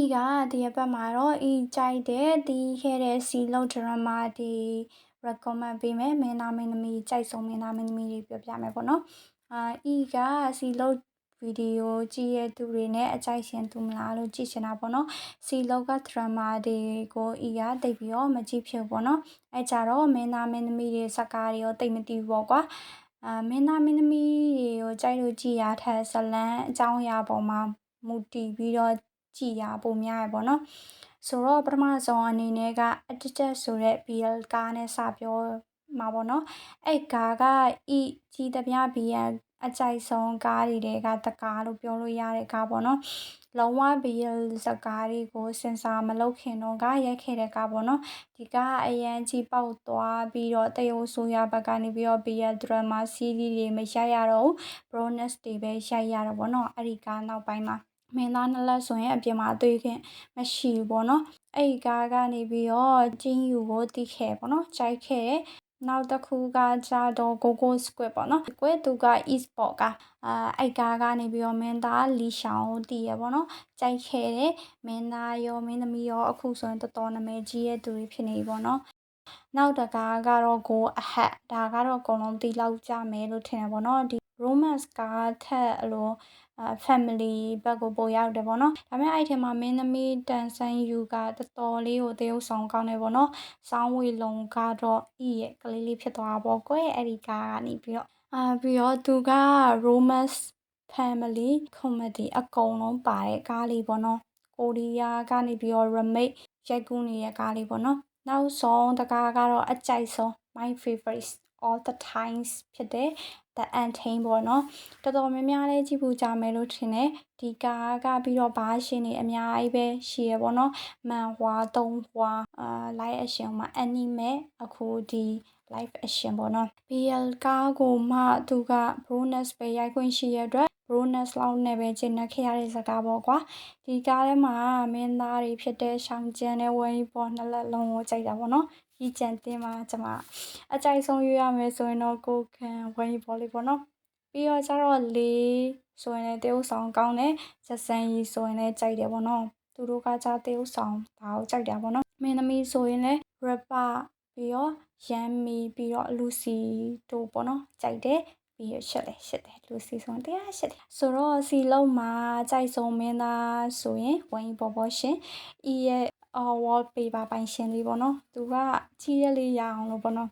ဤကဒီအပတ်မှာတော့ဤကြိုက်တဲ့တီးခဲ့တဲ့စီလုံးဒရမာဒီ recommend ပေးမယ်မင်းသားမင်းသမီးကြိုက်ဆုံးမင်းသားမင်းသမီးတွေပြောပြမယ်ပေါ့နော်အာဤကစီလုံးဗီဒီယိုကြည့်ရသူတွေနဲ့အကြိုက်ရှင်သူမလားလို့ကြည့်ချင်တာပေါ့နော်စီလောကဒရမာတွေကိုဤကတိတ်ပြီးတော့မကြည့်ဖြစ်ပေါ့နော်အဲကြတော့မင်းသားမင်းသမီးတွေစကားတွေရောတိတ်မတီးဘူးပေါ့ကွာအာမင်းသားမင်းသမီးတွေကိုကြိုက်လို့ကြည်ရထက်ဇလန်းအကြောင်းအရာပေါ်မှာမူတည်ပြီးတော့ ကြည်ရပုံများရပေါ့နော်ဆိုတော့ပထမဆုံးအနေနဲ့က Addicted ဆိုတဲ့ BL ကားနဲ့စပြောမှာပေါ့နော်အဲ့ကားကဤကြီးတပြ BL အကြိုက်ဆုံးကားတွေတဲကတကားလို့ပြောလို့ရတဲ့ကားပေါ့နော်လုံးဝ BL စကားတွေကိုစင်စာမလုပ်ခင်တော့ကရိုက်ခဲ့တဲ့ကားပေါ့နော်ဒီကားအရန်ကြီးပေါက်သွားပြီးတော့တရုတ်ဆိုရဘက်ကနေပြီးတော့ BL drama series တွေမရိုက်ရတော့ဘူး bonus တွေပဲရိုက်ရတော့ပေါ့နော်အဲ့ဒီကားနောက်ပိုင်းမှာ မင်းသားနှစ်လက်ဆိုရင်အပြင်မှာတွေ့ခင်မရှိဘူးပေါ့နော်အဲ့ဒီကားကနေပြီးတော့ကျင်းယူကိုတီးခဲ့ပေါ့နော်ကြိုက်ခဲ့နောက်တစ်ခုကကြတော့ Gogo Squid ပေါ့နော်။ Squid သူက e-sport ကအာအဲ့ကားကနေပြီးတော့မင်းသားလီရှောင်းကိုတည်ရပေါ့နော်။ကြိုက်ခဲ့တဲ့မင်းသားရောမင်းသမီးရောအခုဆိုရင်တော်တော်နာမည်ကြီးရဲ့သူတွေဖြစ်နေပြီပေါ့နော်။နောက်တကားကတော့ Go Ahead ဒါကတော့အကုန်လုံးတီးလောက်ကြမယ်လို့ထင်တယ်ပေါ့နော်။ဒီ romance ကားထက်အလိုအာ family ဘက်ကိုပိုရောက်တယ်ပေါ့နော်ဒါပေမဲ့အဲ့ထဲမှာမင်းသမီးတန်ဆန်းယူကတော်တော်လေးကိုတရုပ်ဆောင်ကောင်းတယ်ပေါ့နော်စောင်းဝေလုံကတော့ဤရဲ့ကလေးလေးဖြစ်သွားတာပေါ့ကွယ်အဲ့ဒီကားကနေပြီးတော့အာပြီးတော့သူက romance family comedy အကုန်လုံးပါတဲ့ကားလေးပေါ့နော်ကိုရီးယားကနေပြီးတော့ remake ရိုက်ကူးနေတဲ့ကားလေးပေါ့နော်နောက်ဆုံးတကားကတော့အကြိုက်ဆုံး my favorite all the times ဖြစ်တဲ့ the untamed ပေါ့နော်တော်တော်များများလေးကြည့်ဖို့ကြမယ်လို့ထင်တယ်ဒီကားကပြီးတော့ဘာရှင်နေအများကြီးပဲရှိရပေါ့နော်မန်ဟွာသုံးဟွာအာ live action မှာ anime အခုဒီ live action ပေါ့နော် BL ကားကိုမှသူက bonus ပဲရိုက်ခွင့်ရှိရတဲ့ bonus လောက်နဲ့ပဲကျင်းနေခဲ့ရတဲ့စကားပေါ့ကွာဒီကားထဲမှာမင်းသားတွေဖြစ်တဲ့ရှောင်းကျန်းနဲ့ဝိုင်းပေါ်နှစ်လက်လုံးကိုကြိုက်တာပေါ့နော် ကြီးကြံတင်မှာကျွန်မအကြိုက်ဆုံးရွေးရမယ်ဆိုရင်တော့ကိုခံဝိုင်းပေါ်လေးပေါ့နော်ပြီးတော့ကျတော့လေးဆိုရင်လည်းတရုပ်ဆောင်ကောင်းတယ်ဇက်ဆန်ရီဆိုရင်လည်းကြိုက်တယ်ပေါ့နော်သူတို့ကကြတရုပ်ဆောင်ဒါကိုကြိုက်တာပေါ့နော်မင်းသမီးဆိုရင်လည်း rapper ပြီးတော့ရန်မီပြီးတော့လူစီတို့ပေါ့နော်ကြိုက်တယ်ပြီးရရှက်တယ်ရှက်တယ်လူစီဆိုတရားရှက်တယ်ဆိုတော့စီလုံးမှာကြိုက်ဆုံးမင်းသားဆိုရင်ဝင်းပေါ်ပေါ်ရှင်ဤရဲ့ အော် wallpaper ပိုင်ရှင်လေးပေါ့နော်သူကကြီးရလေးရအောင်လို့ပေါ့နော်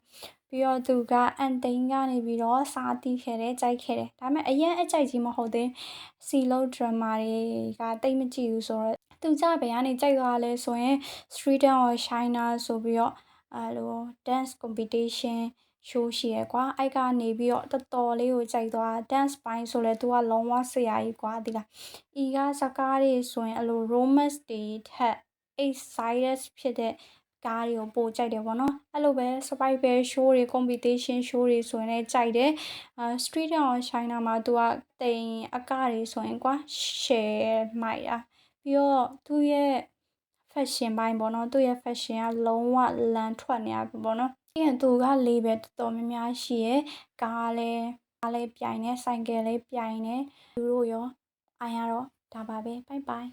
ပြီးတော့သူကအန်တိန်ကနေပြီးတော့စားတီးခဲ့တယ်ကြိုက်ခဲ့တယ်ဒါပေမဲ့အရင်အကြိုက်ကြီးမဟုတ်သေးစီလုံးဒရမာတွေကတိတ်မကြည့်ဘူးဆိုတော့သူကြဘယ်ကနေကြိုက်သွားလဲဆိုရင် Street or China ဆိုပြီးတော့အဲလို dance competition show ရှိရကွာအဲ့ကနေပြီးတော့တော်တော်လေးကိုကြိုက်သွား dance ပိုင်းဆိုလဲ तू ကလုံးဝဆရာကြီးကွာဒီလားဤကစကားတွေဆိုရင်အလို romance တွေထက် excited ဖြစ်တဲ့ကားတွေကိုပိုကြိုက်တယ်ပေါ့နော်အဲ့လိုပဲ survival show တွေ competition show တွေဆိုရင်လည်းကြိုက်တယ်အာ street on china မှာ तू ကတိမ်အကတွေဆိုရင်ကွာ share မိုက်တာပြီးတော့သူ့ရဲ့ fashion ပိုင်းပေါ့နော်သူ့ရဲ့ fashion ကလုံးဝလန်ထွက်နေရပြီပေါ့နော်ပြီးရင်သူကလေးပဲတော်တော်များများရှိရယ်ကားလည်းကားလည်းပြိုင်နေဆိုင်ကယ်လည်းပြိုင်နေသူတို့ရောအိုင်ရတော့ဒါပါပဲ bye bye